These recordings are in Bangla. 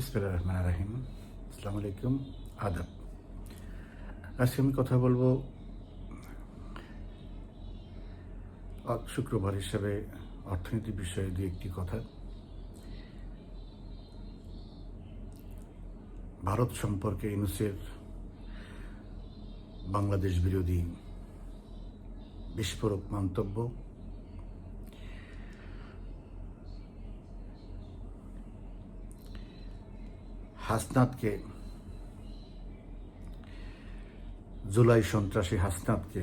বিসমিল্লাহির রহমানির রাহিম। আসসালামু আলাইকুম। আদাব। আজকে আমি কথা বলব শুক্রবার হিসাবে অর্থনীতি বিষয়ে দু একটি কথা। ভারত সম্পর্কে ইউনুসের বাংলাদেশ বিরোধী বিস্ফোরক মন্তব্য হাসনাতকে জুলাই সন্ত্রাসী হাসনাতকে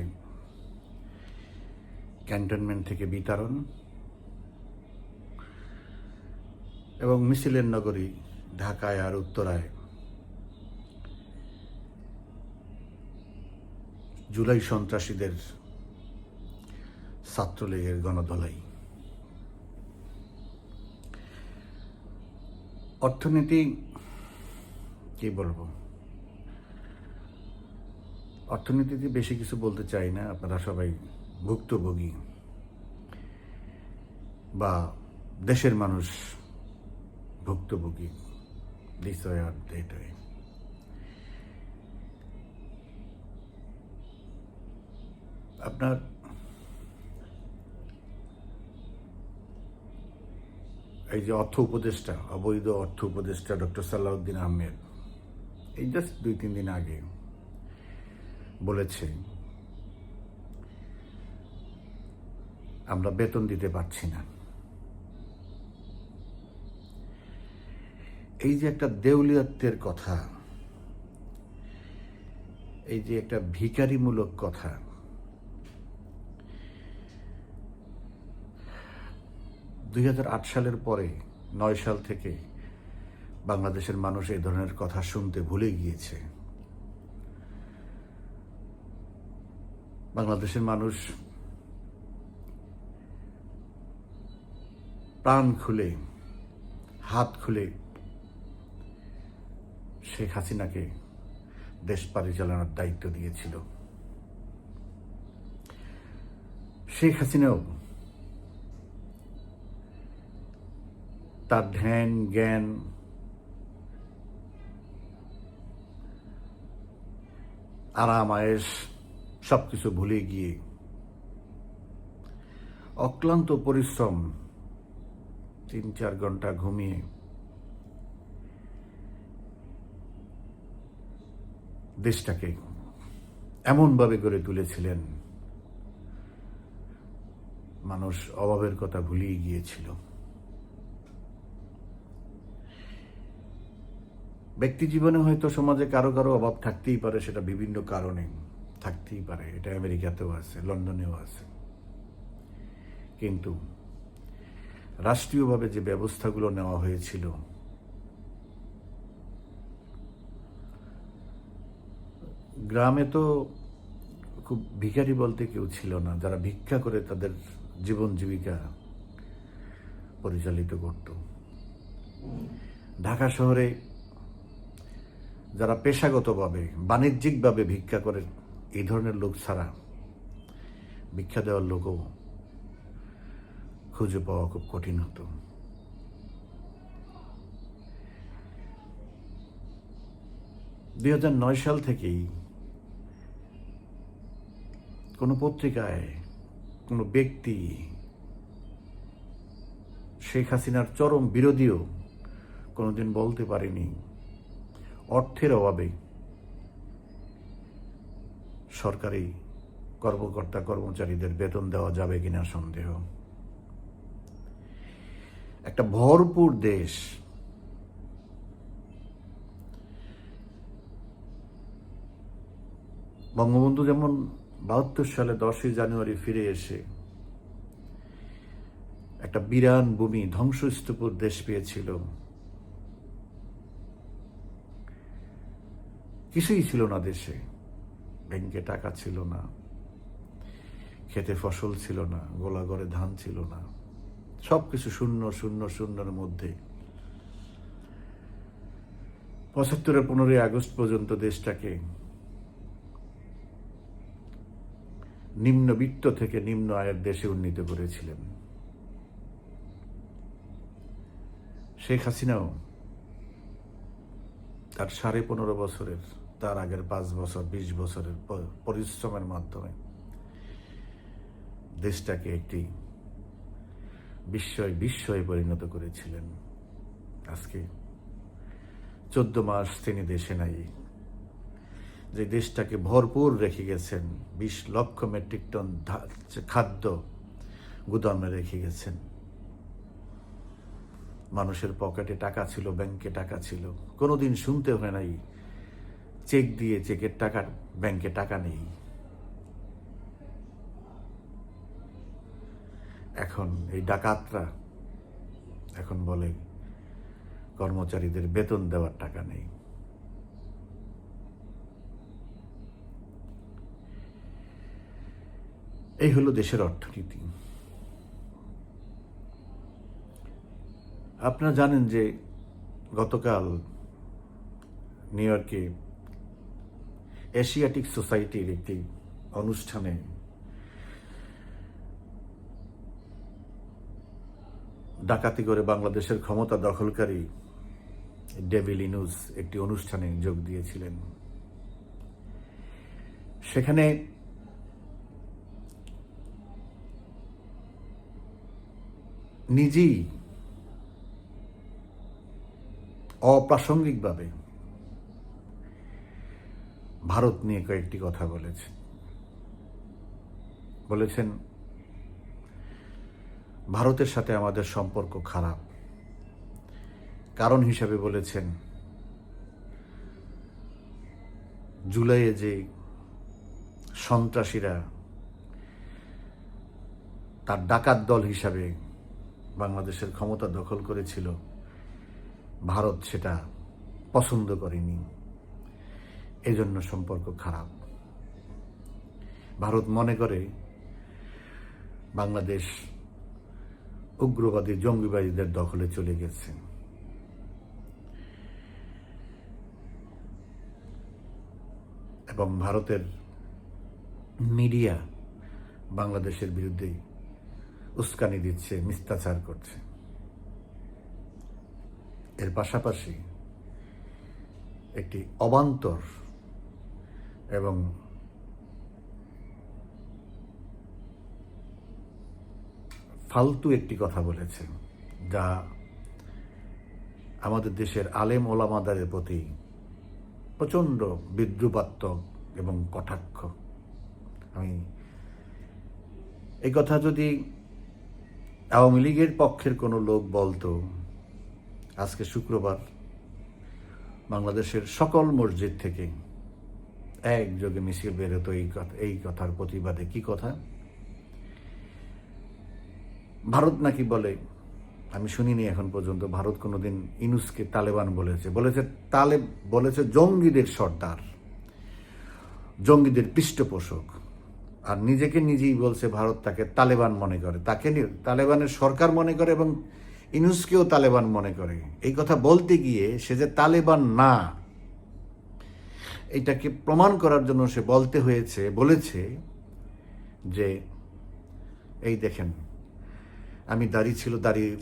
ক্যান্টনমেন্ট থেকে বিতরণ। এবং মিছিলের নগরী ঢাকায় আর উত্তরায়। জুলাই সন্ত্রাসীদের ছাত্রলীগের গণদলাই অর্থনীতি কি বলব? অর্থনীতিতে বেশি কিছু বলতে চাই না, আপনারা সবাই ভুক্তভোগী। বা দেশের মানুষ ভুক্তভোগী। আপনার এই যে অর্থ উপদেষ্টা, অবৈধ অর্থ উপদেষ্টা ডক্টর সালাউদ্দিন আহমেদ এই জাস্ট দুই, তিন দিন আগে বলেছে, আমরা বেতন দিতে পারছি না। এই যে একটা দেউলিয়ত্বের কথা, এই যে একটা ভিকারিমূলক কথা, দুই হাজার আট সালের পরে, নয় সাল থেকে বাংলাদেশের মানুষ এই ধরনের কথা শুনতে ভুলে গিয়েছে। বাংলাদেশের মানুষ প্রাণ খুলে, হাত খুলে শেখ হাসিনাকে দেশ পরিচালনার দায়িত্ব দিয়েছিল। শেখ হাসিনাও তার ধ্যান, জ্ঞান আরাম আয়েস সব কিছু ভুলে গিয়ে। অক্লান্ত পরিশ্রম তিন চার ঘণ্টা ঘুমিয়ে। দেশটাকে এমনভাবে গড়ে তুলেছিলেন। মানুষ অভাবের কথা ভুলিয়ে গিয়েছিল। ব্যক্তি জীবনে হয়তো সমাজে কারও কারও অভাব থাকতেই পারে, সেটা বিভিন্ন কারণে থাকতেই পারে। এটা আমেরিকাতেও আছে, লন্ডনেও আছে। কিন্তু রাষ্ট্রীয়ভাবে যে ব্যবস্থাগুলো নেওয়া হয়েছিল, গ্রামে তো খুব ভিখারি বলতে কেউ ছিল না, যারা ভিক্ষা করে তাদের জীবন জীবিকা পরিচালিত করত। ঢাকা শহরে যারা পেশাগতভাবে, বাণিজ্যিকভাবে ভিক্ষা করে, এই ধরনের লোক ছাড়া ভিক্ষা দেওয়ার লোকও খুঁজে পাওয়া খুব কঠিন হতো। দুই হাজার নয় সাল থেকেই কোনো পত্রিকায় কোনো ব্যক্তি শেখ হাসিনার চরম বিরোধীও কোনোদিন বলতে পারেনি। অর্থের অভাবে সরকারি কর্মকর্তা কর্মচারীদের বেতন দেওয়া যাবে কিনা সন্দেহ। একটা ভরপুর দেশ বঙ্গবন্ধু যেমন বাহাত্তর সালে দশই জানুয়ারি ফিরে এসে একটা বিরান ভূমি ধ্বংসস্তূপর দেশ পেয়েছিল কিছুই ছিল না দেশে। ব্যাংকে টাকা ছিল না। খেতে ফসল ছিল না, গোলাঘরে ধান ছিল না। সব কিছু শূন্য শূন্য, শূন্যের মধ্যে। পঁচাত্তরের পনেরোই আগস্ট পর্যন্ত দেশটাকে নিম্নবিত্ত থেকে নিম্ন আয়ের দেশে উন্নীত করেছিলেন। শেখ হাসিনাও তার সাড়ে পনেরো বছরের তার আগের পাঁচ বছর, বিশ বছরের পরিশ্রমের মাধ্যমে দেশটাকে একটি বিস্ময়, বিস্ময়ে পরিণত করেছিলেন। আজকে চোদ্দ মাস তিনি দেশে নাই। যে দেশটাকে ভরপুর রেখে গেছেন, বিশ লক্ষ মেট্রিক টন খাদ্য গুদামে রেখে গেছেন। মানুষের পকেটে টাকা ছিল, ব্যাংকে টাকা ছিল। কোনোদিন শুনতে হয় নাই চেক দিয়ে চেকের টাকা ব্যাংকে টাকা নেই। এখন এই ডাকাতরা এখন বলে, কর্মচারীদের বেতন দেওয়ার টাকা নেই। এই হলো দেশের অর্থনীতি। আপনারা জানেন যে গতকাল নিউ ইয়র্কে এশিয়াটিক সোসাইটির একটি অনুষ্ঠানে ডাকাতি করে বাংলাদেশের ক্ষমতা দখলকারী ডেভিল ইনুস একটি অনুষ্ঠানে যোগ দিয়েছিলেন। সেখানে নিজেই অপ্রাসঙ্গিকভাবে ভারত নিয়ে কয়েকটি কথা বলেছেন। বলেছেন, ভারতের সাথে আমাদের সম্পর্ক খারাপ। কারণ হিসাবে বলেছেন, জুলাইয়ে যে সন্ত্রাসীরা তার ডাকাত দল হিসাবে বাংলাদেশের ক্ষমতা দখল করেছিল, ভারত সেটা পছন্দ করেনি। এজন্য সম্পর্ক খারাপ। ভারত মনে করে বাংলাদেশ উগ্রবাদী জঙ্গিবাদীদের দখলে চলে গেছে। এবং ভারতের মিডিয়া বাংলাদেশের বিরুদ্ধে উস্কানি দিচ্ছে, মিথ্যাচার করছে। এর পাশাপাশি একটি অবান্তর এবং ফালতু একটি কথা বলেছে যা আমাদের দেশের আলেম ওলামাদারের প্রতি প্রচণ্ড বিদ্রুপাত্মক এবং কটাক্ষ। আমি এই কথা যদি আওয়ামী লীগের পক্ষের কোনো লোক বলতো, আজকে শুক্রবার বাংলাদেশের সকল মসজিদ থেকে একযোগে মিছিল বেরোতো এই কথা এই কথার প্রতিবাদে। কি কথা? ভারত নাকি বলে, আমি শুনিনি এখন পর্যন্ত, ভারত কোনোদিন ইনুসকে তালেবান বলেছে। বলেছে তালেব, বলেছে জঙ্গিদের সর্দার, জঙ্গিদের পৃষ্ঠপোষক। আর নিজেকে নিজেই বলছে ভারত তাকে তালেবান মনে করে। তাকে তালেবানের সরকার মনে করে এবং ইনুসকেও তালেবান মনে করে। এই কথা বলতে গিয়ে সে যে তালেবান না এটাকে প্রমাণ করার জন্য সে বলতে হয়েছে, বলেছে যে, এই দেখেন, আমি দাড়ি ছিল দাড়ি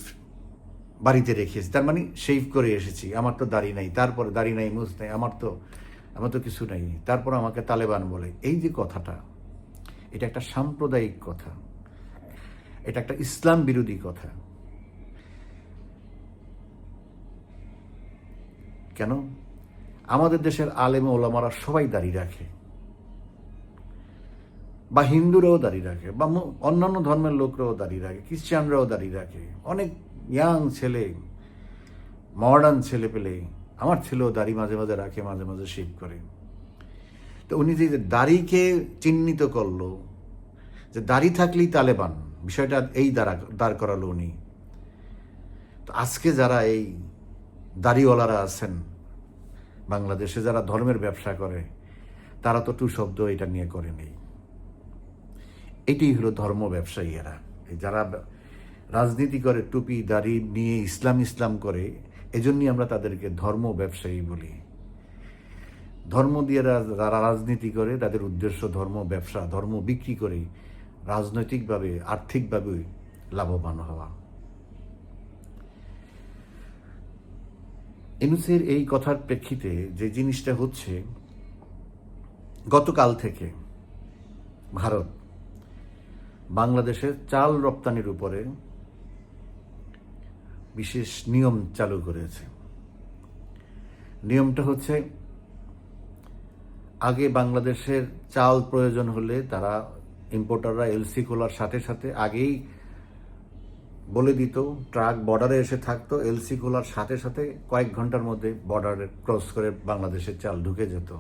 বাড়িতে রেখেছি, তার মানে শেভ করে এসেছি, আমার তো দাড়ি নাই, তারপরে দাড়ি নাই, মুজ নাই, আমার তো আমার তো কিছু নাই, তারপর আমাকে তালেবান বলে। এই যে কথাটা, এটা একটা সাম্প্রদায়িক কথা, এটা একটা ইসলাম বিরোধী কথা। কেন? আমাদের দেশের আলেম ওলামারা সবাই দাঁড়িয়ে রাখে বা হিন্দুরাও দাঁড়িয়ে রাখে বা অন্যান্য ধর্মের লোকরাও দাঁড়িয়ে রাখে, খ্রিস্টানরাও দাঁড়িয়ে রাখে। অনেক ইয়াং ছেলে মডার্ন ছেলে পেলে আমার ছেলেও দাড়ি মাঝে মাঝে রাখে, মাঝে মাঝে শেভ করে। তো উনি যে দাড়িকে চিহ্নিত করল, যে দাড়ি থাকলেই তালেবান, বিষয়টা এই দাঁড়া দাঁড় করালো উনি। তো আজকে যারা এই দাড়িওয়ালারা আছেন বাংলাদেশে যারা ধর্মের ব্যবসা করে, তারা তো টু শব্দ এটা নিয়ে করে নেই। এটাই হলো ধর্ম ব্যবসায়ী এরা যারা রাজনীতি করে, টুপি, দাড়ি নিয়ে ইসলাম ইসলাম করে, এজন্যই আমরা তাদেরকে ধর্ম ব্যবসায়ী বলি। ধর্ম দিয়ে যারা রাজনীতি করে, তাদের উদ্দেশ্য ধর্ম ব্যবসা, ধর্ম বিক্রি করে রাজনৈতিকভাবে, আর্থিকভাবে লাভবান হওয়া। ইনুসের এই কথার প্রেক্ষিতে যে জিনিসটা হচ্ছে, গতকাল থেকে ভারত বাংলাদেশের চাল রপ্তানির উপরে বিশেষ নিয়ম চালু করেছে। নিয়মটা হচ্ছে, আগে বাংলাদেশের চাল প্রয়োজন হলে তারা ইম্পোর্টাররা এলসি খোলার সাথে সাথে আগেই বলে দিত, ট্রাক বর্ডারে এসে থাকতো, এলসি খোলার সাথে সাথে কয়েক ঘণ্টার মধ্যে বর্ডারে ক্রস করে বাংলাদেশের চাল ঢুকে যেত।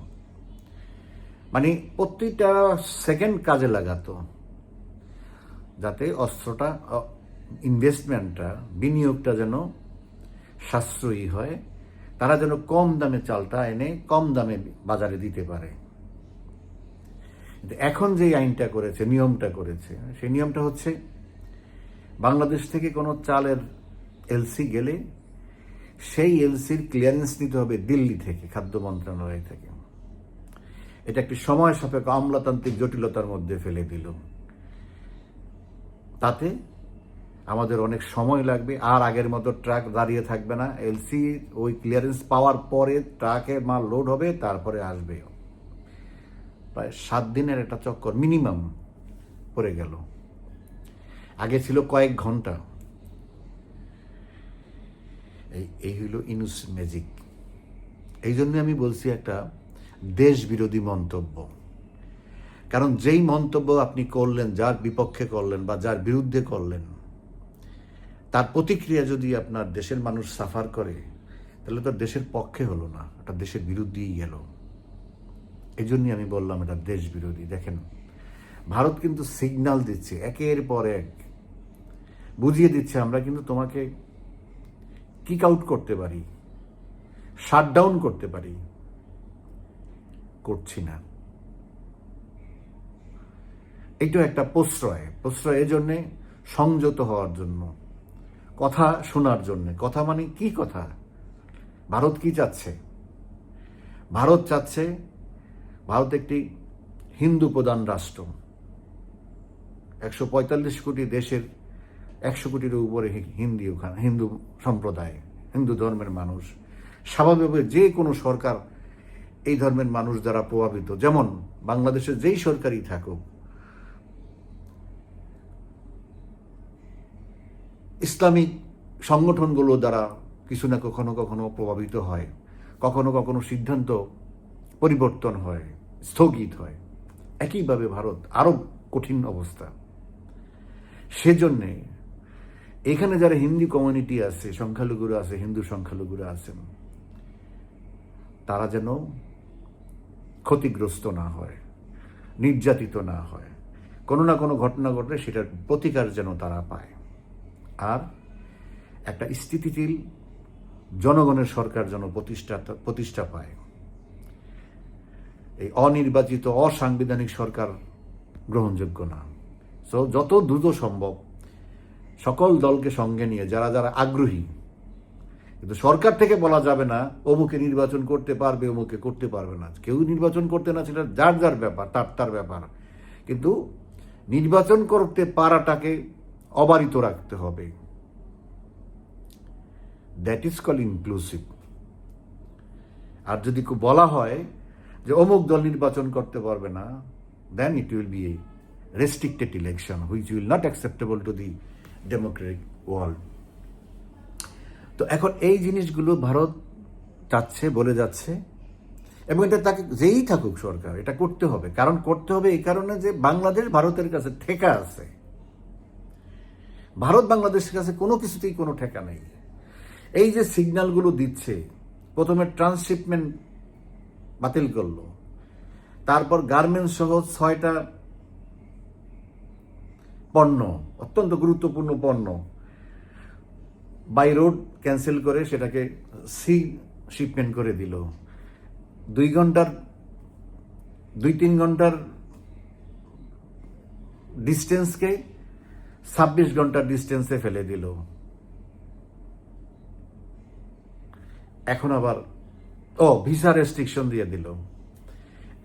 মানে প্রতিটা সেকেন্ড কাজে লাগাতো, যাতে অস্ত্রটা ইনভেস্টমেন্টটা বিনিয়োগটা যেন সাশ্রয়ী হয়, তারা যেন কম দামে চালটা এনে কম দামে বাজারে দিতে পারে। এখন যে আইনটা করেছে, নিয়মটা করেছে, সেই নিয়মটা হচ্ছে বাংলাদেশ থেকে কোনো চালের এলসি গেলে সেই এলসির ক্লিয়ারেন্স নিতে হবে দিল্লি থেকে, খাদ্য মন্ত্রণালয় থেকে। এটা একটি সময় সাপেক্ষ আমলাতান্ত্রিক জটিলতার মধ্যে ফেলে দিল। তাতে আমাদের অনেক সময় লাগবে, আর আগের মতো ট্রাক দাঁড়িয়ে থাকবে না। এলসি ওই ক্লিয়ারেন্স পাওয়ার পরে ট্রাকে মাল লোড হবে, তারপরে আসবে। প্রায় সাত দিনের একটা চক্কর মিনিমাম পড়ে গেল। আগে ছিল কয়েক ঘণ্টা। এই এই হইল ইনুস ম্যাজিক। এই জন্য আমি বলছি একটা দেশ বিরোধী মন্তব্য। কারণ যেই মন্তব্য আপনি করলেন, যার বিপক্ষে করলেন বা যার বিরুদ্ধে করলেন, তার প্রতিক্রিয়া যদি আপনার দেশের মানুষ সাফার করে, তাহলে তো দেশের পক্ষে হলো না এটা দেশের বিরুদ্ধেই গেল। এই জন্যই আমি বললাম এটা দেশ বিরোধী দেখেন, ভারত কিন্তু সিগনাল দিচ্ছে, একের পর এক। বুঝিয়ে দিচ্ছে আমরা, কিন্তু তোমাকে কিক আউট করতে পারি শাটডাউন করতে পারি, করছি না। এইটা একটা প্রশ্রয় প্রশ্রয় জন্যে সংযত হওয়ার জন্য, কথা শোনার জন্য। কথা মানে কি কথা? ভারত কি চাচ্ছে? ভারত চাচ্ছে ভারত একটি হিন্দু প্রধান রাষ্ট্র। একশো পঁয়তাল্লিশ কোটি দেশের একশো কোটির উপরে হিন্দি ওখানে, হিন্দু সম্প্রদায়, হিন্দু ধর্মের মানুষ। স্বাভাবিকভাবে যে কোনো সরকার এই ধর্মের মানুষ দ্বারা প্রভাবিত। যেমন বাংলাদেশে যেই সরকারই থাকুক, ইসলামিক সংগঠনগুলো দ্বারা কিছু না কখনো কখনো প্রভাবিত হয়। কখনো কখনো সিদ্ধান্ত পরিবর্তন হয়, স্থগিত হয়। একইভাবে ভারত আরও কঠিন অবস্থা। সেজন্যে এখানে যারা হিন্দু কমিউনিটি আছে, সংখ্যালঘুরা আছে, হিন্দু সংখ্যালঘুরা আছেন তারা যেন ক্ষতিগ্রস্ত না হয়, নির্যাতিত না হয়, কোনো না কোনো ঘটনা ঘটলে সেটার প্রতিকার যেন তারা পায়। আর একটা স্থিতিশীল জনগণের সরকার যেন প্রতিষ্ঠা প্রতিষ্ঠা পায়। এই অনির্বাচিত, অসাংবিধানিক সরকার গ্রহণযোগ্য না। সো যত দ্রুত সম্ভব সকল দলকে সঙ্গে নিয়ে, যারা যারা আগ্রহী। কিন্তু সরকার থেকে বলা যাবে না, অমুকে নির্বাচন করতে পারবে, অমুকে করতে পারবে না। কেউ নির্বাচন করতে না সেটা যার যার ব্যাপার, তার তার ব্যাপার। কিন্তু নির্বাচন করতে পারাটাকে অবারিত রাখতে হবে। দ্যাট ইজ কল ইনক্লুসিভ আর যদি বলা হয় যে অমুক দল নির্বাচন করতে পারবে না then it will be a restricted election which will not acceptable to the democratic world তো এখন এই জিনিসগুলো ভারত চাচ্ছে, বলে যাচ্ছে, এবং এটা তাকে যেই থাকুক সরকার, এটা করতে হবে। কারণ করতে হবে এই কারণে যে বাংলাদেশ ভারতের কাছে ঠেকা আছে। ভারত বাংলাদেশের কাছে কোনো কিছুতেই কোনো ঠেকা নেই। এই যে সিগন্যালগুলো দিচ্ছে, প্রথমে ট্রান্সশিপমেন্ট বাতিল করল, তারপর গার্মেন্টস সহ ছয়টা পণ্য, অত্যন্ত গুরুত্বপূর্ণ পণ্য। বাই রোড ক্যান্সেল করে সেটাকে সি শিপমেন্ট করে দিল। দুই ঘণ্টার, দুই তিন ঘণ্টার ডিস্টেন্সকে ছাব্বিশ ঘণ্টার ডিস্টেন্সে ফেলে দিল। এখন আবার, ও ভিসা রেস্ট্রিকশন দিয়ে দিল।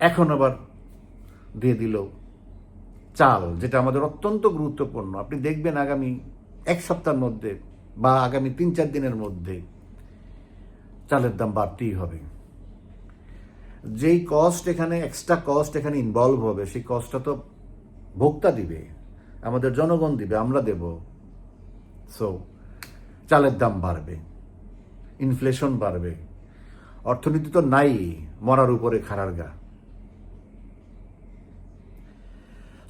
এখন আবার দিয়ে দিল। চাল, যেটা আমাদের অত্যন্ত গুরুত্বপূর্ণ। আপনি দেখবেন আগামী এক সপ্তাহের মধ্যে বা আগামী তিন চার দিনের মধ্যে চালের দাম বাড়তেই হবে। যেই কস্ট এখানে এক্সট্রা কস্ট এখানে ইনভলভ হবে, সেই কস্টটা তো ভোক্তা দিবে, আমাদের জনগণ দিবে, আমরা দেব। সো চালের দাম বাড়বে ইনফ্লেশন বাড়বে। অর্থনীতি তো নাই, মরার উপরে খারার গা।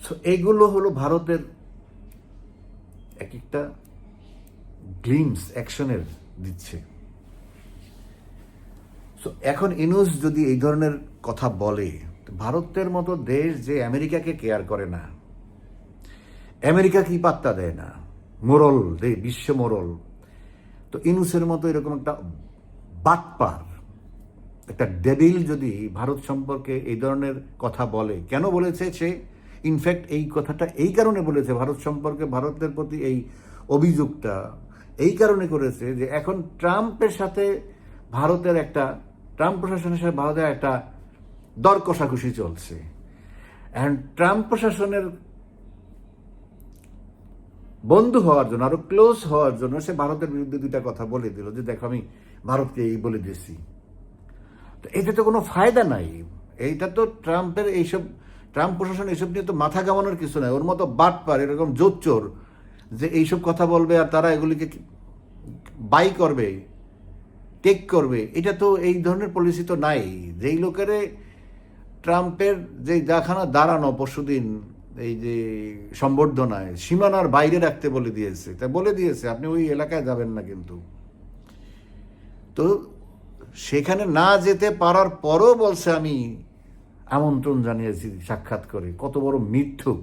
সো এইগুলো হলো ভারতের এক একটা ড্রিমস অ্যাকশনের দিচ্ছে। সো এখন ইনুস যদি এই ধরনের কথা বলে ভারতের মতো দেশ যে আমেরিকাকে কেয়ার করে না, আমেরিকা কি পাত্তা দেয় না? মোরল দে বিশ্ব মোরল। তো ইনুসের মতো এরকম একটা বাটপার, একটা ডেবিল যদি ভারত সম্পর্কে এই ধরনের কথা বলে, কেন বলেছে সে? ইনফ্যাক্ট এই কথাটা এই কারণে বলেছে, ভারত সম্পর্কে ভারতের প্রতি এই অভিযোগটা এই কারণে করেছে যে এখন ট্রাম্পের সাথে ভারতের একটা, ট্রাম্প প্রশাসনের সাথে ভারতের একটা দর কষাকষি চলছে। অ্যান্ড ট্রাম্প প্রশাসনের বন্ধু হওয়ার জন্য, আরও ক্লোজ হওয়ার জন্য সে ভারতের বিরুদ্ধে দুইটা কথা বলে দিল যে, দেখো, আমি ভারতকে এই বলে দিয়েছি। তো এতে তো কোনো ফায়দা নাই। এইটা তো ট্রাম্পের এইসব ট্রাম্প প্রশাসন এইসব নিয়ে তো মাথা কামানোর কিছু নাই। ওর মতো বাটপার এরকম জোচ্চোর যে এইসব কথা বলবে আর তারা এগুলিকে বাই করবে, টেক করবে, এটা তো এই ধরনের পলিসি তো নাই। যেই লোকেরে ট্রাম্পের যে যাখানা দাঁড়ানো পরশুদিন, এই যে সম্বর্ধনায়, সীমানার বাইরে রাখতে বলে দিয়েছে। তা বলে দিয়েছে, আপনি ওই এলাকায় যাবেন না কিন্তু। তো সেখানে না যেতে পারার পরও বলছে আমি আমন্ত্রণ জানিয়েছি, সাক্ষাৎ করে। কত বড় মিথ্যুক।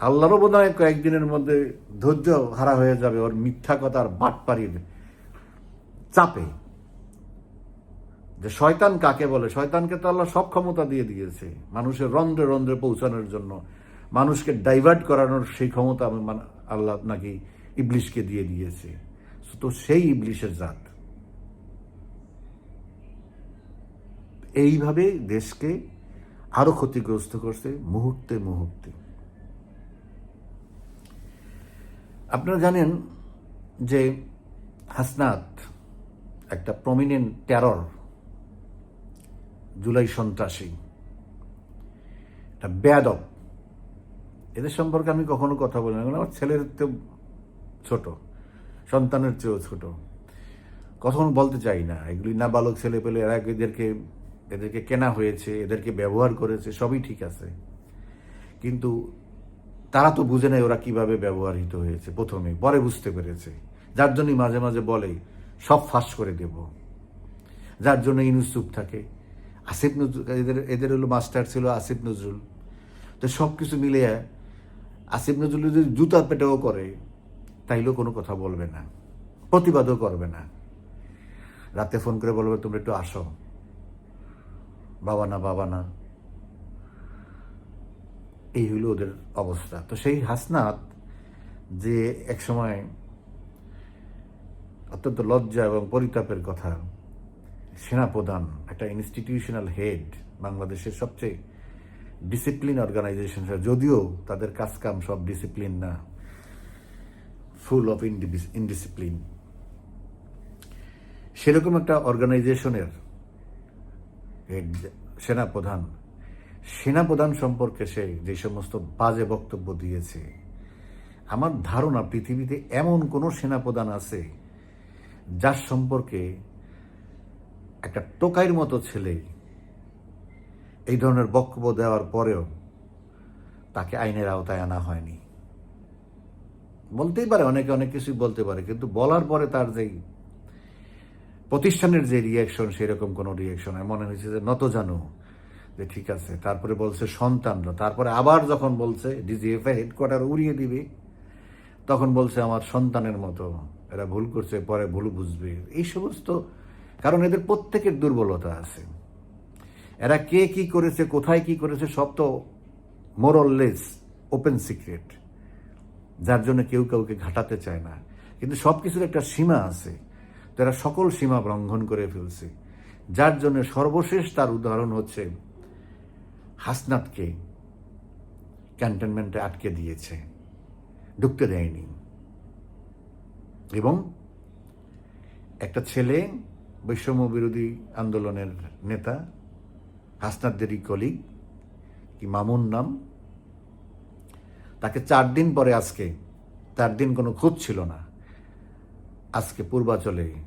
আল্লাহরও বোধ হয় কয়েকদিনের মধ্যে ধৈর্য হারা হয়ে যাবে, ওর মিথ্যা কথার বাটপাড়ির চাপে। যে শয়তান কাকে বলে? শয়তানকে তো আল্লাহ সব ক্ষমতা দিয়ে দিয়েছে। মানুষের রন্ধ্রে রন্ধ্রে পৌঁছানোর জন্য। মানুষকে ডাইভার্ট করানোর সেই ক্ষমতা আল্লাহ নাকি ইবলিশকে দিয়ে দিয়েছে। তো সেই ইবলিশের জাত। এইভাবে দেশকে আরও ক্ষতিগ্রস্ত করছে মুহূর্তে মুহূর্তে। আপনারা জানেন যে হাসনাত একটা প্রমিনেন্ট টেরর জুলাই সন্ত্রাসী, একটা ব্যাদব। এদের সম্পর্কে আমি কখনো কথা বলি না আমার ছেলের চেয়েও ছোট, সন্তানের চেয়েও ছোট। কখনো বলতে চাই না, এগুলি নাবালক ছেলে পেলে এরা এদেরকে এদেরকে কেনা হয়েছে, এদেরকে ব্যবহার করেছে, সবই ঠিক আছে। কিন্তু তারা তো বুঝে নেয় ওরা কীভাবে ব্যবহৃত হয়েছে প্রথমে, পরে বুঝতে পেরেছে। যার জন্যই মাঝে মাঝে বলে, সব ফাঁস করে দেব। যার জন্য ইনুস থাকে। আসিফ নজরুল, এদের এদের হলো মাস্টার ছিল আসিফ নজরুল। তো সব কিছু মিলে আসিফ নজরুল যদি জুতা পেটেও করে, তাইলেও কোনো কথা বলবে না, প্রতিবাদও করবে না। রাতে ফোন করে বলবে, তোমরা একটু আসো। বাবা না বাবা না। এই হইল ওদের অবস্থা। তো সেই হাসনাত যে একসময় অত্যন্ত লজ্জা এবং পরিতাপের কথা, সেনাপ্রধান, একটা ইনস্টিটিউশনাল হেড বাংলাদেশের সবচেয়ে ডিসিপ্লিন অর্গানাইজেশন যদিও তাদের কাজকাম সব ডিসিপ্লিন না ফুল অফ ইনডিসিপ্লিন সেরকম একটা অর্গানাইজেশনের সেনাপ্রধান সেনাপ্রধান সম্পর্কে সে যে সমস্ত বাজে বক্তব্য দিয়েছে, আমার ধারণা পৃথিবীতে এমন কোনো সেনাপ্রধান আছে যার সম্পর্কে একটা টোকাইয়ের মতো ছেলে এই ধরনের বক্তব্য দেওয়ার পরেও তাকে আইনের আওতায় আনা হয়নি। বলতেই পারে, অনেকে অনেক কিছুই বলতে পারে, কিন্তু বলার পরে তার যেই প্রতিষ্ঠানের যে রিয়াকশন সেরকম কোনো রিয়াকশন মনে হয়েছে যে, নত জানো যে ঠিক আছে। তারপরে বলছে সন্তানরা। তারপরে আবার যখন বলছে ডিজিএফআই হেডকোয়ার্টার উড়িয়ে দিবে, তখন বলছে, আমার সন্তানের মতো, এরা ভুল করছে, পরে ভুল বুঝবে। এই সমস্ত, কারণ এদের প্রত্যেকের দুর্বলতা আছে। এরা কে কি করেছে, কোথায় কি করেছে, সব তো মোরললেস ওপেন সিক্রেট যার জন্য কেউ কাউকে ঘাটাতে চায় না। কিন্তু সব কিছুর একটা সীমা আছে। তো এরা সকল সীমা লঙ্ঘন করে ফেলছে। যার জন্য সর্বশেষ তার উদাহরণ হচ্ছে, হাসনাতকে ক্যান্টনমেন্টে আটকে দিয়েছে, ঢুকতে দেয়নি। এবং একটা ছেলে বৈষম্য বিরোধী আন্দোলনের নেতা হাসনাদ্দেরই কলিগ কি মামুন নাম, তাকে চার দিন পরে আজকে চার দিন কোনো খোঁজ ছিল না। আজকে পূর্বাচলে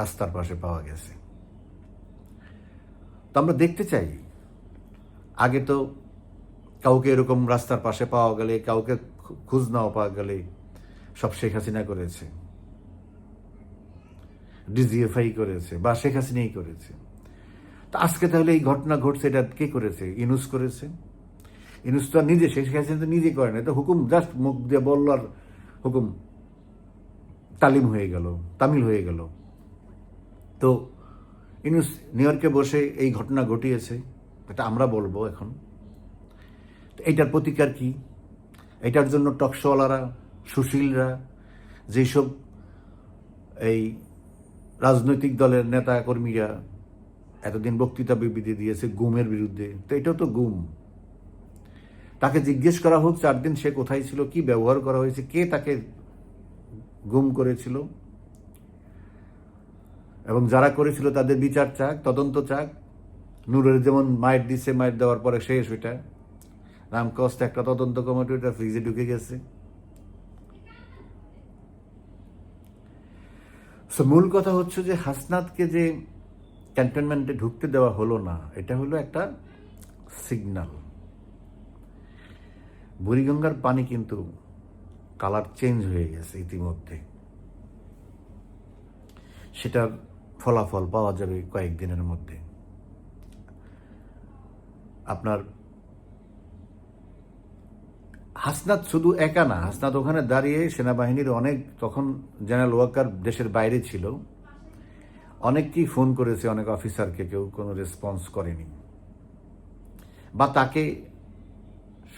রাস্তার পাশে পাওয়া গেছে। তো আমরা দেখতে চাই, আগে তো কাউকে এরকম রাস্তার পাশে পাওয়া গেলে, কাউকে খোঁজ নাও পাওয়া গেলে সব শেখ হাসিনা করেছে। ডিজিএফআই করেছে বা শেখ হাসিনাই করেছে। তো আজকে তাহলে এই ঘটনা ঘটছে, এটা কে করেছে? ইনুস করেছে। ইনুস তো নিজে, শেখ হাসিনা তো নিজে করে না এটা হুকুম, জাস্ট মুখ দিয়ে বলল আর হুকুম। তালিম হয়ে গেল, তামিল হয়ে গেল। তো ইনুস নিউ ইয়র্কে বসে এই ঘটনা ঘটিয়েছে, এটা আমরা বলব এখন। তো এইটার প্রতিকার কি? এটার জন্য টকশোওয়ালারা সুশীলরা, যেসব এই রাজনৈতিক দলের নেতা কর্মীরা এতদিন বক্তৃতা বিবৃতি দিয়েছে গুমের বিরুদ্ধে, তো এটাও তো গুম। তাকে জিজ্ঞেস করা হোক, চার দিন সে কোথায় ছিল, কি ব্যবহার করা হয়েছে, কে তাকে গুম করেছিল এবং যারা করেছিল তাদের বিচার চাক, তদন্ত চাক। নূরের যেমন মায়ের দিছে মায়ের দেওয়ার পরে শেষ ওইটা। রামকস্ট একটা তদন্ত কমিটি ওটা ফ্রিজে ঢুকে গেছে। সো মূল কথা হচ্ছে যে হাসনাতকে যে ক্যান্টনমেন্টে ঢুকতে দেওয়া হলো না, এটা হলো একটা সিগন্যাল বুড়িগঙ্গার পানি কিন্তু কালার চেঞ্জ হয়ে গেছে ইতিমধ্যে। সেটার ফলাফল পাওয়া যাবে কয়েকদিনের মধ্যে। আপনার হাসনাত শুধু একা না, হাসনাত ওখানে দাঁড়িয়ে সেনাবাহিনীর অনেক তখন জেনারেল ওয়াকার দেশের বাইরে ছিল। অনেককেই ফোন করেছে, অনেক অফিসারকে, কেউ কোনো রেসপন্স করেনি। বা তাকে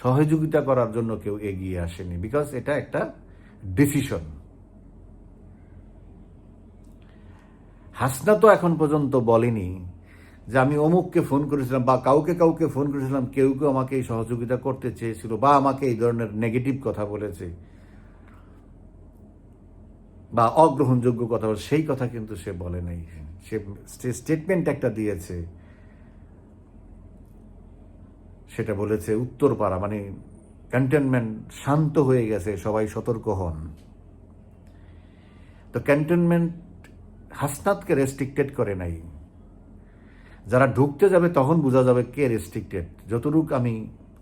সহযোগিতা করার জন্য কেউ এগিয়ে আসেনি, বিকজ এটা একটা ডিসিশন। হাসনা তো এখন পর্যন্ত বলেনি যে আমি অমুককে ফোন করেছিলাম বা কাউকে কাউকে ফোন করেছিলাম, কেউ কেউ আমাকে এই সহযোগিতা করতে চেয়েছিল বা আমাকে এই ধরনের নেগেটিভ কথা বলেছে বা অগ্রহণযোগ্য কথা সেই কথা কিন্তু সে বলে নাই। সে স্টেটমেন্ট একটা দিয়েছে। সেটা বলেছে উত্তরপাড়া মানে ক্যান্টনমেন্ট শান্ত হয়ে গেছে, সবাই সতর্ক হন। তো ক্যান্টনমেন্ট হাসনাতকে রেস্ট্রিক্টেড করে নাই। যারা ঢুকতে যাবে তখন বোঝা যাবে কে রেস্ট্রিক্টেড যতটুক আমি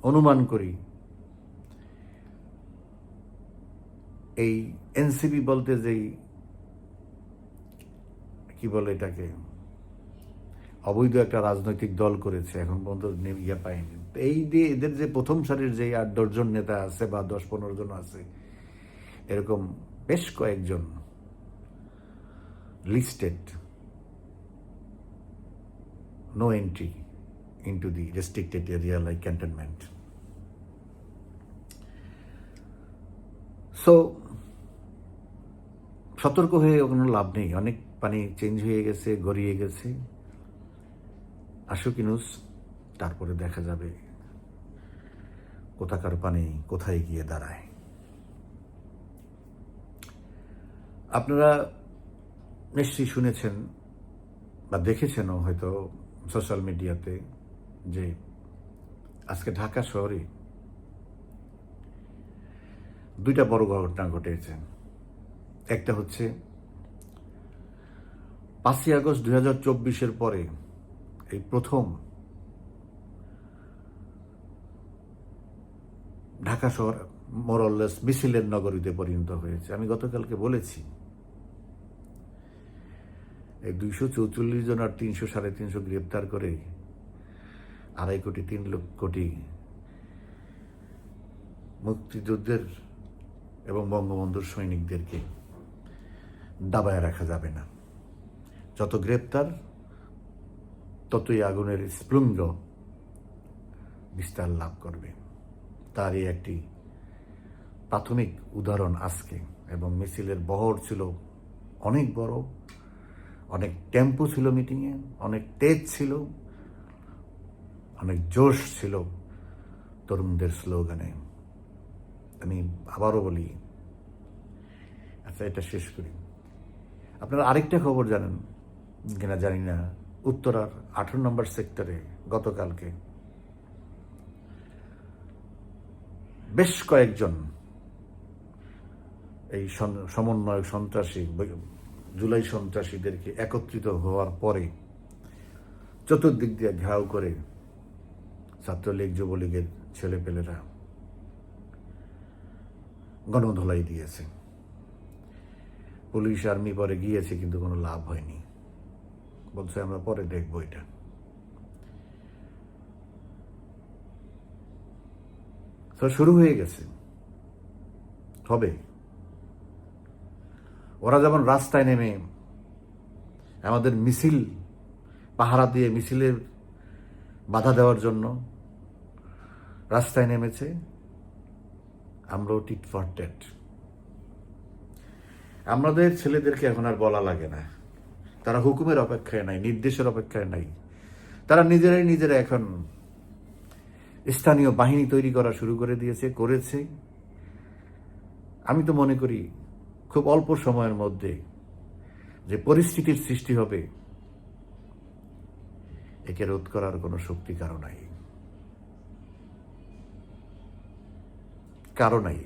অনুমান করি, এই এনসিপি বলতে যেই, কি বলে এটাকে, অবৈধ একটা রাজনৈতিক দল করেছে, এখন পর্যন্ত ইয়ে পায়নি। এই যে এদের যে প্রথম সারির যে আট দশজন নেতা আছে বা দশ পনেরো জন আছে, এরকম বেশ কয়েকজন listed no entry into the restricted area like cantonment so সতর্ক হয়ে কোনো লাভ নেই। অনেক পানি চেঞ্জ হয়ে গেছে, গড়িয়ে গেছে। আসুক ইনুস, তারপরে দেখা যাবে কোথাকার পানি কোথায় গিয়ে দাঁড়ায়। আপনারা নিশ্চয়ই শুনেছেন বা দেখেছেনও হয়তো সোশ্যাল মিডিয়াতে যে আজকে ঢাকা শহরে দুইটা বড় ঘটনা ঘটেছে। একটা হচ্ছে পাঁচই আগস্ট দুই হাজার চব্বিশের পরে এই প্রথম ঢাকা শহর মোরল্লেস মিছিলের নগরীতে পরিণত হয়েছে। আমি গতকালকে বলেছি এই দুইশো চৌচল্লিশ জন আর তিনশো সাড়ে তিনশো গ্রেপ্তার করে আড়াই কোটি, তিন লক্ষ কোটি মুক্তিযুদ্ধের এবং বঙ্গবন্ধুর সৈনিকদেরকে দাবায় রাখা যাবে না। যত গ্রেপ্তার, ততই আগুনের স্প্লুঙ্গ বিস্তার লাভ করবে। তারই একটি প্রাথমিক উদাহরণ আজকে। এবং মিছিলের বহর ছিল অনেক বড় অনেক টেম্পো ছিল মিটিংয়ে, অনেক তেজ ছিল, অনেক জোশ ছিল তরুণদের স্লোগানে। আমি আবারও বলি আচ্ছা এটা শেষ করি। আপনারা আরেকটা খবর জানেন, কিনা জানি না, উত্তরার আঠারো নম্বর সেক্টরে গতকালকে বেশ কয়েকজন এই সমন্বয়ক সন্ত্রাসী জুলাই সন্ত্রাসীদেরকে একত্রিত হওয়ার পরে চতুর্দিক দিয়ে ঘেরাও করে ছাত্রলীগ, যুবলীগের ছেলেপেলেরা গণধোলাই দিয়েছে। পুলিশ আর্মি পরে গিয়েছে, কিন্তু কোনো লাভ হয়নি। বলছে, আমরা পরে দেখব এটা। তো শুরু হয়ে গেছে। হবে। ওরা যেমন রাস্তায় নেমে আমাদের মিছিল, পাহারা দিয়ে মিছিলের বাধা দেওয়ার জন্য রাস্তায় নেমেছে, আমরাও টিট ফর টেট আমাদের ছেলেদেরকে এখন আর বলা লাগে না। তারা হুকুমের অপেক্ষায় নাই, নির্দেশের অপেক্ষায় নাই। তারা নিজেরাই নিজেরা এখন স্থানীয় বাহিনী তৈরি করা শুরু করে দিয়েছে, করেছে। আমি তো মনে করি খুব অল্প সময়ের মধ্যে যে পরিস্থিতির সৃষ্টি হবে, একে রোধ করার কোনো শক্তি কারও নাই। কারও নাই।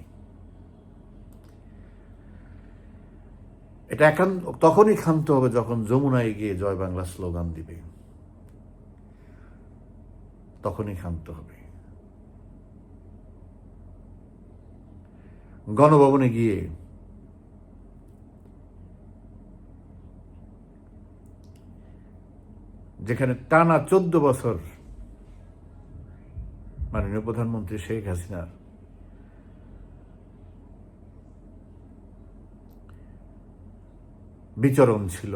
এটা একান্ত, তখনই ক্ষান্ত হবে যখন যমুনায় গিয়ে জয় বাংলা স্লোগান দিবে। তখনই ক্ষান্ত হবে। গণভবনে গিয়ে যেখানে টানা চোদ্দ বছর মাননীয় প্রধানমন্ত্রী শেখ হাসিনার বিচরণ ছিল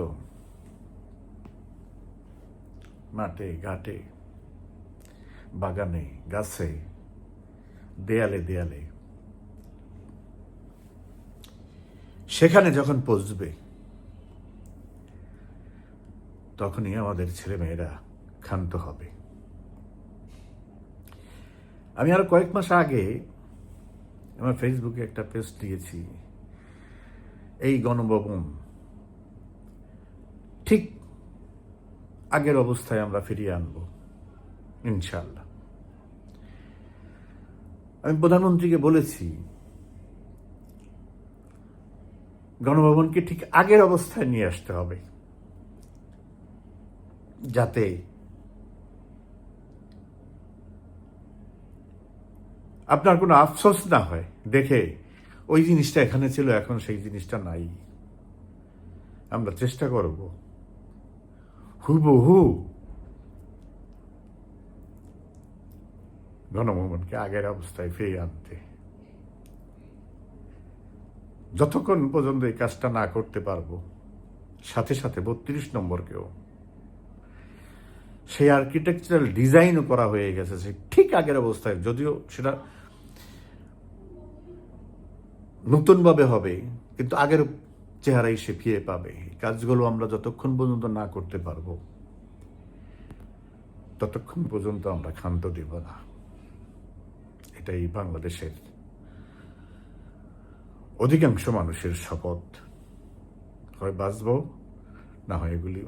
মাঠে, ঘাটে, বাগানে, গাছে, দেয়ালে দেয়ালে। সেখানে যখন পৌঁছবে তখনই আমাদের ছেলেমেয়েরা ক্ষান্ত হবে। আমি আর কয়েক মাস আগে আমার ফেসবুকে একটা পোস্ট দিয়েছি। এই গণভবন ঠিক আগের অবস্থায় আমরা ফিরিয়ে আনব ইনশাল্লাহ আমি প্রধানমন্ত্রীকে বলেছি, গণভবনকে ঠিক আগের অবস্থায় নিয়ে আসতে হবে। যাতে আপনার কোনো আফসোস না হয়। দেখে, ওই জিনিসটা এখানে ছিল, এখন সেই জিনিসটা নাই। আমরা চেষ্টা করব। হুবহু। গণভবনকে আগের অবস্থায় ফিরিয়ে আনতে। যতক্ষণ পর্যন্ত এই কাজটা না করতে পারব, সাথে সাথে বত্রিশ নম্বরকেও। সেই আর্কিটেকচারাল ডিজাইনও করা হয়ে গেছে সে ঠিক আগের অবস্থায়, যদিও সেটা নতুনভাবে হবে, কিন্তু আগের চেহারাই সে ফিরে পাবে কাজগুলো আমরা যতক্ষণ পর্যন্ত না করতে পারব, ততক্ষণ পর্যন্ত আমরা ক্ষান্ত দেব না। এটাই বাংলাদেশের অধিকাংশ মানুষের শপথ। হয় বাঁচব, না হয় এগুলি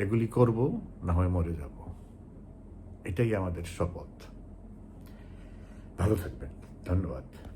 এগুলি করব না হয় মরে যাব। এটাই আমাদের শপথ। ভালো থাকবেন। ধন্যবাদ।